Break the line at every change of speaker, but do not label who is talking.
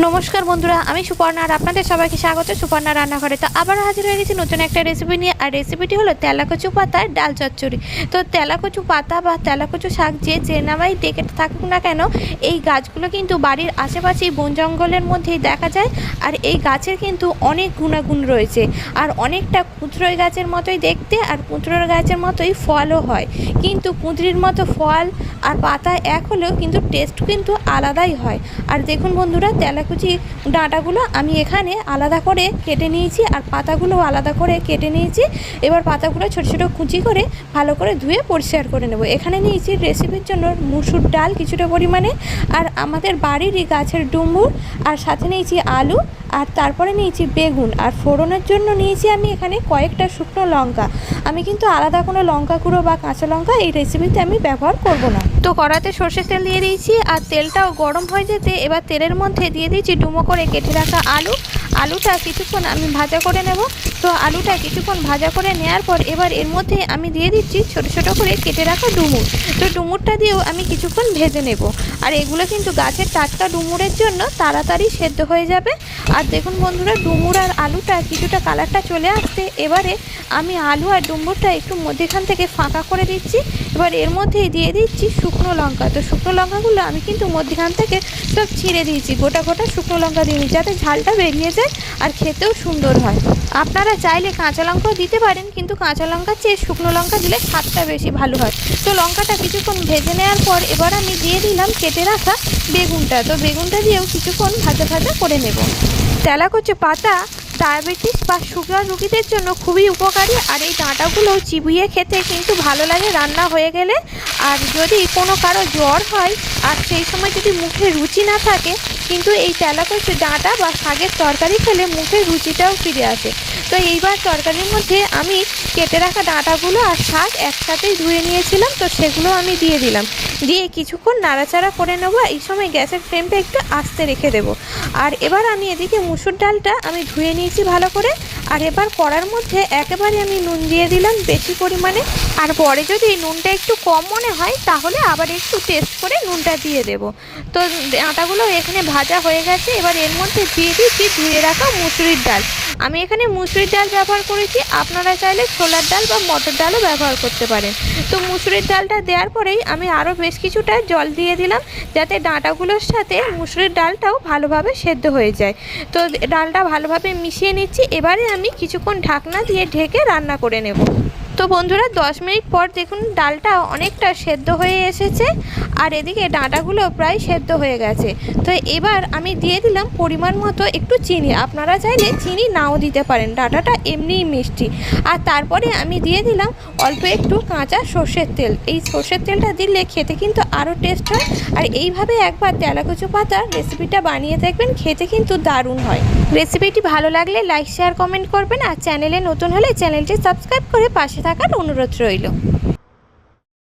নমস্কার বন্ধুরা, আমি সুপর্ণা আর আপনাদের সবাইকে স্বাগত। সুপর্ণা রান্নাঘরে তো আবার হাজির হয়ে গেছি নতুন একটা রেসিপি নিয়ে। আর রেসিপিটি হলো তেলাকচু পাতার ডাল চচ্চড়ি। তো তেলাকচু পাতা বা তেলাকচু শাক যে যে নামাই ডেকে থাকুক না কেন, এই গাছগুলো কিন্তু বাড়ির আশেপাশেই বন জঙ্গলের মধ্যেই দেখা যায়। আর এই গাছের কিন্তু অনেক গুণাগুণ রয়েছে। আর অনেকটা কুঁচড়োই গাছের মতোই দেখতে, আর কুঁচড়োর গাছের মতোই ফলও হয়। কিন্তু কুঁদরির মতো ফল আর পাতা এক হলেও কিন্তু টেস্ট কিন্তু আলাদাই হয়। আর দেখুন বন্ধুরা, তেলাকুচি ডাঁটাগুলো আমি এখানে আলাদা করে কেটে নিয়েছি আর পাতাগুলো আলাদা করে কেটে নিয়েছি। এবার পাতাগুলো ছোটো ছোটো কুচি করে ভালো করে ধুয়ে পরিষ্কার করে নেব। এখানে নিয়েছি রেসিপির জন্য মুসুর ডাল কিছুটা পরিমাণে আর আমাদের বাড়িরই গাছের ডুমুর আর সাথে নিয়েছি আলু আর তারপরে নিয়েছি বেগুন। আর ফোড়নের জন্য নিয়েছি আমি এখানে কয়েকটা শুকনো লঙ্কা। আমি কিন্তু আলাদা কোনো লঙ্কা গুঁড়ো বা কাঁচা লঙ্কা এই রেসিপিতে আমি ব্যবহার করব না। তো কড়াতে সর্ষের তেল দিয়ে দিয়েছি আর তেলটাও গরম হয়ে যেতে এবার তেলের মধ্যে দিয়ে দিয়েছি ডুমো করে কেটে রাখা আলু। আলুটা কিছুক্ষণ আমি ভাজা করে নেব। তো আলুটা কিছুক্ষণ ভাজা করে নেওয়ার পর এবার এর মধ্যে আমি দিয়ে দিচ্ছি ছোট ছোট করে কেটে রাখা ডুমুর। তো ডুমুরটা দিয়েও আমি কিছুক্ষণ ভেজে নেব। আর এগুলো কিন্তু গাছের টাটকা ডুমুরের জন্য তাড়াতাড়ি সেদ্ধ হয়ে যাবে। আর দেখুন বন্ধুরা, ডুমুর আর আলুটা কিছুটা কালারটা চলে আসতে এবারে আমি আলু আর ডুমুরটা একটু মধ্যেখান থেকে ফাঁকা করে দিচ্ছি। এবার এর মধ্যেই দিয়ে দিচ্ছি শুকনো লঙ্কা। তো শুকনো লঙ্কাগুলো আমি কিন্তু মধ্যেখান থেকে সব ছিঁড়ে দিয়েছি। গোটা গোটা শুকনো লঙ্কা দিইনি যাতে ঝালটা বেরিয়ে যায় আর খেতেও সুন্দর হয়। আপনারা চাইলে কাঁচা লঙ্কাও দিতে পারেন, কিন্তু কাঁচা লঙ্কার চেয়ে শুকনো লঙ্কা দিলে স্বাদটা বেশি ভালো হয়। তো লঙ্কাটা কিছুক্ষণ ভেজে নেওয়ার পর এবার আমি দিয়ে দিলাম কেটে রাখা বেগুনটা। তো বেগুনটা দিয়েও কিছুক্ষণ ভাজা ভাজা করে নেব। তেলাকচে পাতা ডায়াবেটিস বা সুগার রুগীদের জন্য খুবই উপকারী আর এই ডাঁটাগুলো চিবিয়ে খেতে কিন্তু ভালো লাগে রান্না হয়ে গেলে। আর যদি কোনো কারও জ্বর হয় আর সেই সময় যদি মুখে রুচি না থাকে কিন্তু এই তেলাকচু ডাঁটা বা শাকের তরকারি খেলে মুখের রুচিটাও ফিরে আসে। তো এইবার তরকারির মধ্যে আমি কেটে রাখা ডাঁটাগুলো আর শাক একসাথেই ধুয়ে নিয়েছিলাম, তো সেগুলো আমি দিয়ে দিলাম। দিয়ে কিছুক্ষণ নাড়াচাড়া করে নেব, এই সময় গ্যাসের ফ্লেমটা একটু আস্তে রেখে দেবো। আর এবার আমি এদিকে মুসুর ডালটা আমি ধুয়ে নিয়েছি ভালো করে। আর এবার কড়ার মধ্যে একেবারে আমি নুন দিয়ে দিলাম বেশি পরিমাণে। আর পরে যদি নুনটা একটু কম মনে হয়, তাহলে আবার একটু টেস্ট করে নুনটা দিয়ে দেবো। তো আটাগুলো এখানে ভাজা হয়ে গেছে। এবার এর মধ্যে দিয়ে দিচ্ছি ধুয়ে রাখা মুসুরির ডাল। আমি এখানে মুসুরির ডাল ব্যবহার করেছি। আপনারা চাইলে ছোলার ডাল বা মটর ডালও ব্যবহার করতে পারেন। তো মুসুরির ডালটা দেওয়ার পরেই আমি আরও বেশ কিছুটা জল দিয়ে দিলাম, যাতে ডাঁটাগুলোর সাথে মুসুরির ডালটাও ভালোভাবে সেদ্ধ হয়ে যায়। তো ডালটা ভালোভাবে মিশিয়ে নিচ্ছি। এবারে আমি কিছুক্ষণ ঢাকনা দিয়ে ঢেকে রান্না করে নেব। তো বন্ধুরা, দশ মিনিট পর দেখুন ডালটা অনেকটা সেদ্ধ হয়ে এসেছে আর এদিকে ডাঁটাগুলো প্রায় সেদ্ধ হয়ে গেছে। তো এবার আমি দিয়ে দিলাম পরিমাণ মতো একটু চিনি। আপনারা চাইলে চিনি নাও দিতে পারেন, ডাঁটাটা এমনিই মিষ্টি। আর তারপরে আমি দিয়ে দিলাম অল্প একটু কাঁচা সর্ষের তেল। এই সর্ষের তেলটা দিলে খেতে কিন্তু আরও টেস্ট হয়। আর এইভাবে একবার তেলাকুচু পাতার রেসিপিটা বানিয়ে দেখবেন, খেতে কিন্তু দারুণ হয়। রেসিপিটি ভালো লাগলে লাইক, শেয়ার, কমেন্ট করবেন। আর চ্যানেলে নতুন হলে চ্যানেলটি সাবস্ক্রাইব করে পাশে থাকার অনুরোধ রইল।